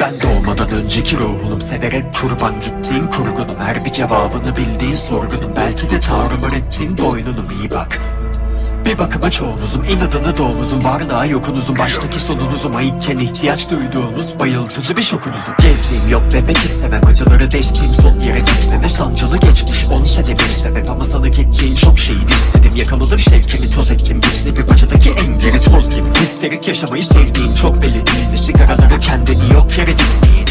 Ben doğmadan önceki ruhunum Severek kurban gittiğin kurgunum. Her bir cevabını bildiğin sorgunum. Belki de tarumar ettiğin boynunum. İyi bak. Bir bakıma çoğunuzun inadına doğunuzun varlığa yokunuzun baştaki sonunuzum ayıpken ihtiyaç duyduğunuz bayıltıcı bir şokunuzun. Gezdiğim yok ve pek istemem. Acıları deştiğim son yere gitmeme sancılı geçmiş. On sene bir sebep ama sana geçeceğin çok şeyi disledim Yakaladım şevkimi toz ettim. Gizli bir bacadaki engleri toz gibi. Histerik yaşamayı sevdiğim çok belli kendini yok yere dinleyin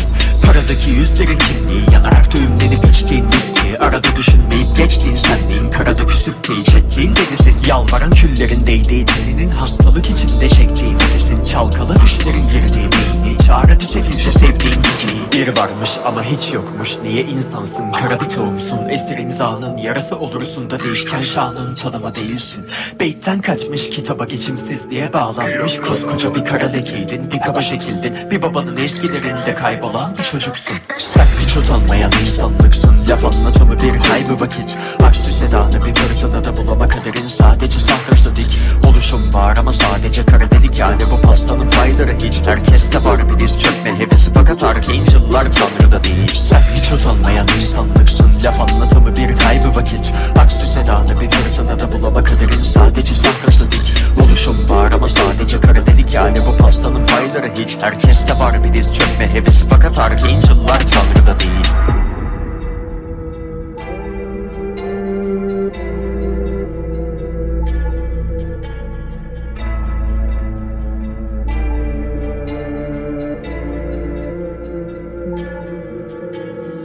Paradaki yüzlerin kimliği Yanarak düğümlenip içtiğin viski. Arada düşünmeyip geçtiğin senliğin Karada küsüp teyit çektiğin denisin Yalvaran küllerin değdiği teninin Hastalık içinde çektiğin nefesin Çalkala düşlerin girdiği beyni Çağrıdı sefilce sevdiğin geceyi. Bir varmış ama hiç yokmuş Niye insansın? Kara bir tohumsun Esir imzanın yarası olursun da Değişken şanın tanımı değilsin. Beytten kaçmış kitaba geçimsizliğe bağlanmış Koskoca bir kara lekeydin Bir kaba şekildin Bir babanın eskilerinde kaybolan bir çocuksun. Sen hiç utanmayan insanlıksın Laf anlatımı bir kaybı vakit. Aksi sedanı bir fırtınada bulama kaderin Sadece sahrası dik Oluşum var ama sadece kara delik Yani bu pastanın payları hiç Herkeste var. Bir diz çökme hevesi Fakat Arkangel'lar tanrıda değil. Sen hiç utanmayan insanlıksın. Laf anlatımı bir kaybı vakit. Aksi sedanı bir fırtınada bulama kaderin. Sadece sahrası dik Oluşum var ama sadece kara delik Yani bu pastanın payları hiç Herkeste var. Bir diz çökme hevesi Fakat Arkangel'lar tanrıda değil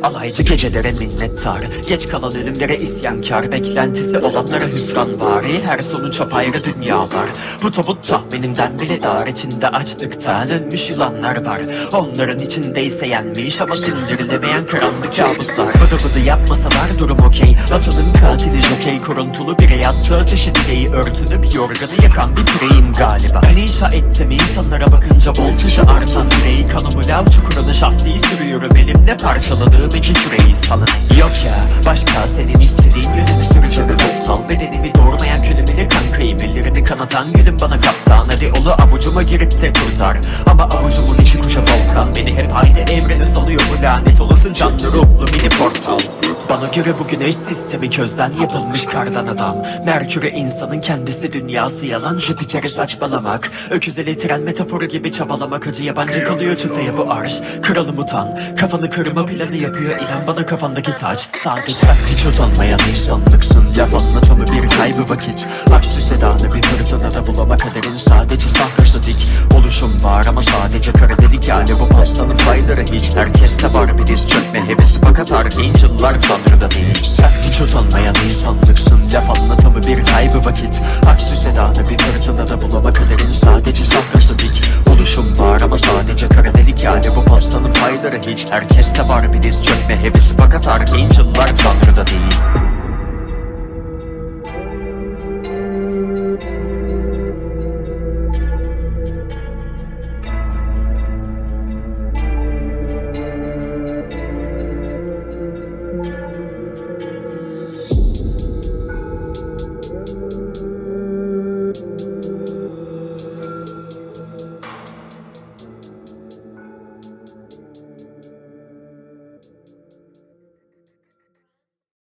Alaycı gecelere minnettar. Geç kalan ölümlere isyankar. Beklentisi olanlara hüsran vari Her sonuç apayrı dünyalar. Bu tabut tahminimden bile dar içinde açlıktan ölmüş yılanlar var. Onların içindeyse yenmiş ama sindirilemeyen karanlık kabuslar. Bıdı bıdı yapmasalar durum okey. Atanın katili jokey Kuruntulu bire attığı ateşi dileği Örtünüp yorganı yakan bir pireyim Ben inşa ettim. İnsanlara bakınca voltajı artan direği Kanımı lav çukuruna şahsi sürüyorum. Elimle parçaladığım iki küreği salın Yok ya başka senin istediğin yönümü süreceğim Aptal bedenimi doğurmayan külümü de kankayı Ellerimi kanatan gülüm bana kaptan. Hadi olu avucuma girip de kurtar. Ama avucumun içi koca volkan Beni hep aynı evrene salıyor bu lanet olası canlı ruhlu mini portal. Bana göre bu güneş sistemi közden yapılmış kardan adam. Merkür'e insanın kendisi dünyası yalan. Jüpiter'i saçmalamak Öküz eli tren metaforu gibi çabalamak Acı yabancı kalıyor çıtaya bu arş. Kralım utan Kafanı kırma planı yapıyor. İnan bana kafandaki taç. Sadece sen hiç utanmayan insanlıksın. Laf anlatamı bir kaybı vakit. Aksi sedanı bir fırtınada bulama kaderin. Sadece Oluşum var ama sadece kara delik Yani bu pastanın payları hiç. Herkeste var bir diz çökme hevesi Fakat Arkangel'lar tanrıda değil. Sen hiç utanmayan insanlıksın. Laf anlatımı bir kaybı vakit. Aksi sedanı bir fırtınada bulama kaderin Sadece sahrası dik. Oluşum var ama sadece kara delik Yani bu pastanın payları hiç. Herkeste var bir diz çökme hevesi Fakat Arkangel'lar tanrıda değil